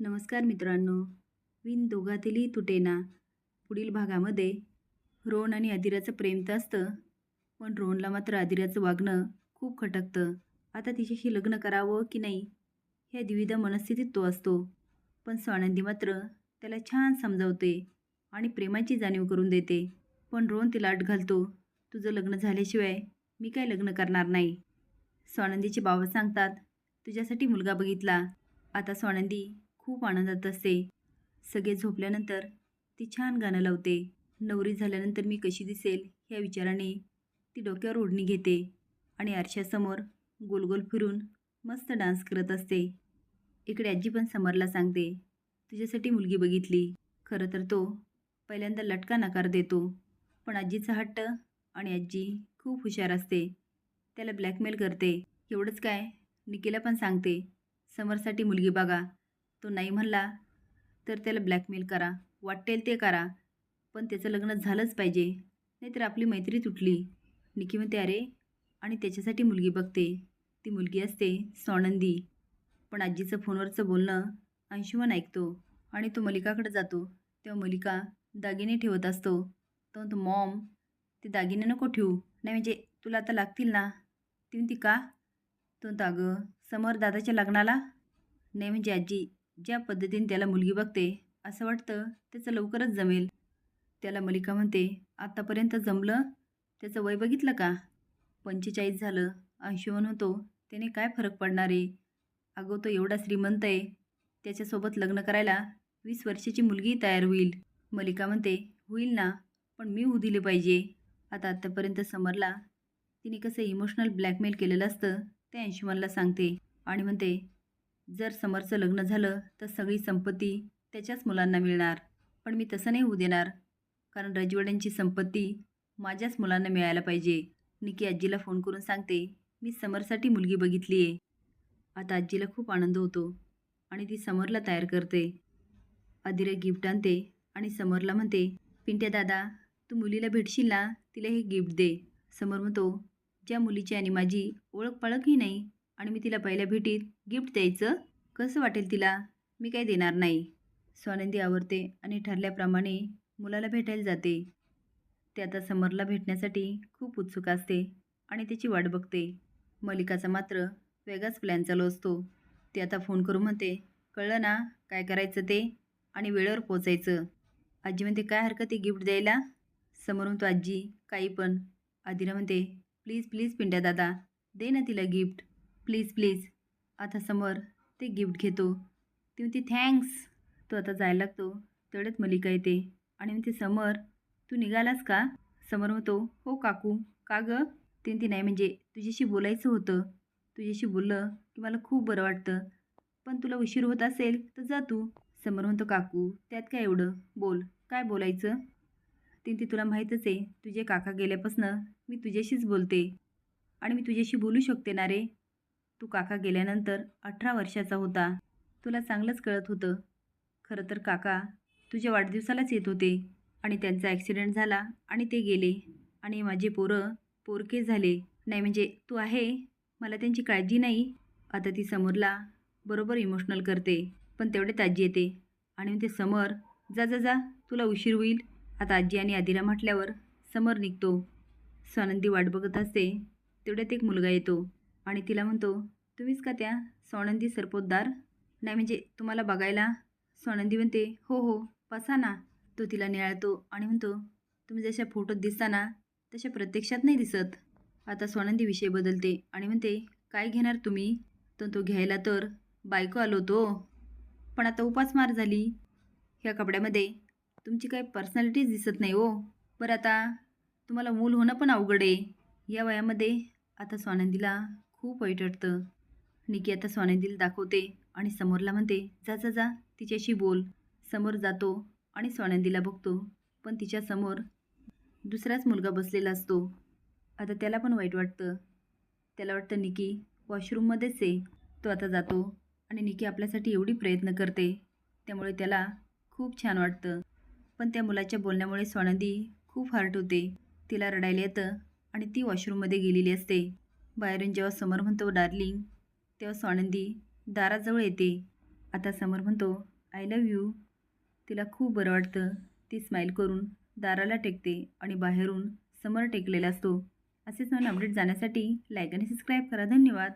नमस्कार मित्रांनो. विण दोघातीलही तुटेना पुढील भागामध्ये रोहन आणि अधिराचं प्रेम तर असतं पण रोहनला मात्र अधिराचं वागणं खूप खटकतं. आता तिच्याशी लग्न करावं की नाही ह्या द्विधा मनस्थितीत तो असतो. पण स्वानंदी मात्र त्याला छान समजावते आणि प्रेमाची जाणीव करून देते. पण रोहन तिला अट घालतो तुझं लग्न झाल्याशिवाय मी काय लग्न करणार नाही. स्वानंदीचे बाबा सांगतात तुझ्यासाठी मुलगा बघितला. आता स्वानंदी खूप आनंदात असते सगळे झोपल्यानंतर ती छान गाणं लावते. नवरी झाल्यानंतर मी कशी दिसेल ह्या विचाराने ती डोक्यावर ओढणी घेते आणि आरशासमोर गोल गोल फिरून मस्त डान्स करत असते. इकडे आजी पण समरला सांगते तुझ्यासाठी मुलगी बघितली. खरं तर तो पहिल्यांदा लटका नकार देतो. पण आजीचा हट्ट आणि आजी खूप हुशार असते. त्याला ब्लॅकमेल करते. एवढंच काय निकिला पण सांगते समरसाठी मुलगी बघा. तो नाही म्हणला तर त्याला ब्लॅकमेल करा. वाटेल ते करा. पण त्याचं लग्न झालंच पाहिजे. नाहीतर आपली मैत्री तुटली. निकी म्हणते अरे आणि त्याच्यासाठी मुलगी बघते. ती मुलगी असते सोनंदी पण आजीचं फोनवरचं बोलणं अंशुमन ऐकतो आणि तो मलिकाकडे जातो. तेव्हा मलिका दागिने ठेवत असतो. तो म्हणतो मॉम ते दागिने नको ठेवू. नाही म्हणजे तुला आता लागतील ना? ती म्हणती का? तो म्हणतो अगं समर दादाच्या लग्नाला. नाही म्हणजे आजी ज्या पद्धतीने त्याला मुलगी बघते असं वाटतं त्याचं लवकरच जमेल. त्याला मलिका म्हणते आत्तापर्यंत जमलं? त्याचं वय बघितलं का? पंचेचाळीस झालं. अंशुमन होतो त्याने काय फरक पडणार आहे? अगं तो एवढा श्रीमंत आहे. त्याच्यासोबत लग्न करायला वीस वर्षाची मुलगी तयार होईल. मलिका म्हणते होईल ना पण मी होऊ दिले पाहिजे. आता आत्तापर्यंत समरला. तिने कसं इमोशनल ब्लॅकमेल केलेलं असतं ते अंशुमनला सांगते आणि म्हणते जर समरचं लग्न झालं तर सगळी संपत्ती त्याच्याच मुलांना मिळणार. पण मी तसं नाही होऊ देणार. कारण रजवड्यांची संपत्ती माझ्याच मुलांना मिळायला पाहिजे. निकी आजीला फोन करून सांगते मी समरसाठी मुलगी बघितली आहे आता आजीला खूप आनंद होतो आणि ती समरला तयार करते. आदिरा गिफ्ट आणते आणि समरला म्हणते पिंट्या दादा तू मुलीला भेटशील ना? तिला हे गिफ्ट दे. समर म्हणतो ज्या मुलीची आणि माझी ओळख पाळखही नाही आणि मी तिला पहिल्या भेटीत गिफ्ट द्यायचं कसं वाटेल तिला? मी काही देणार नाही. स्वानंदी आवरते आणि ठरल्याप्रमाणे मुलाला भेटायला जाते. ते आता समरला भेटण्यासाठी खूप उत्सुक असते आणि त्याची वाट बघते. मलिकाचा मात्र वेगळाच प्लॅन चालू असतो. ते आता फोन करून म्हणते कळलं ना काय करायचं ते? आणि वेळेवर पोचायचं. आजी म्हणते काय हरकत आहे गिफ्ट द्यायला? समोर म्हणतो आजी काही पण. आदिरा म्हणते प्लीज प्लीज पिंट्या दादा दे ना तिला गिफ्ट. Please please. आता समोर ते गिफ्ट घेतो. ती म्हणते थँक्स. तो आता जायला लागतो. तेवढ्यात मलिका येते. आणि म्हणते समर तू निघालास का? समोर म्हणतो हो काकू. का गं? ती म्हणते नाही म्हणजे तुझ्याशी बोलायचं होतं. तुझ्याशी बोललं की मला खूप बरं वाटतं. पण तुला उशीर होत असेल तर जा तू. समोर म्हणतो काकू त्यात काय एवढं? बोल. काय बोलायचं? ती ते तुला माहीतच आहे तुझे काका गेल्यापासनं मी तुझ्याशीच बोलते. आणि मी तुझ्याशी बोलू शकते ना रे? तू काका गेल्यानंतर अठरा वर्षाचा होता. तुला चांगलंच कळत होतं. खरं तर काका तुझ्या वाढदिवसालाच येत होते आणि त्यांचा ॲक्सिडेंट झाला आणि ते गेले आणि माझे पोरं पोरके झाले. नाही म्हणजे तू आहे? मला त्यांची काळजी नाही. आता ती समोरला बरोबर इमोशनल करते पण तेवढ्यात आजी येते आणि ते समर जा जा जा तुला उशीर होईल. आता आजी आणि आदिरा म्हटल्यावर समर निघतो. स्वानंदी वाट बघत असते. तेवढ्यात एक मुलगा येतो. आणि तिला म्हणतो तुम्हीच का त्या सोनंदी सरपोतदार? नाही म्हणजे तुम्हाला बघायला? सोनंदी म्हणते हो हो बसा ना. तो तिला निळाळतो आणि म्हणतो तुम्ही जशा फोटोत दिसता ना तशा प्रत्यक्षात नाही दिसत. आता सोनंदी विषय बदलते आणि म्हणते काय घेणार तुम्ही? तर तो घ्यायला तर बायको आलो तो पण आता उपासमार झाली. ह्या कपड्यामध्ये तुमची काही पर्सनॅलिटीच दिसत नाही हो. बरं आता तुम्हाला मूल होणं पण अवघड आहे. या वयामध्ये आता स्वानंदीला खूप वाईट वाटतं. निकी आता स्वानंदीला दाखवते आणि समोरला म्हणते जा जा जा तिच्याशी बोल. समोर जातो आणि स्वानंदीला बघतो पण तिच्यासमोर दुसराच मुलगा बसलेला असतो. आता त्याला पण वाईट वाटतं. त्याला वाटतं निकी वॉशरूममध्येच आहे. तो आता जातो आणि निकी आपल्यासाठी एवढी प्रयत्न करते. त्यामुळे त्याला खूप छान वाटतं. पण त्या मुलाच्या बोलण्यामुळे स्वानंदी खूप हार्ट होते. तिला रडायला येतं आणि ती वॉशरूममध्ये गेलेली असते. बाहेरून जेव्हा समोर म्हणतो डार्लिंग तेव्हा स्वानंदी दाराजवळ येते. आता समर म्हणतो आय लव्ह यू तिला खूप बरं वाटतं. ती स्माईल करून दाराला टेकते आणि बाहेरून समर टेकलेला असतो. असेच नवीन अपडेट जाण्यासाठी लाईक आणि सबस्क्राईब करा. धन्यवाद.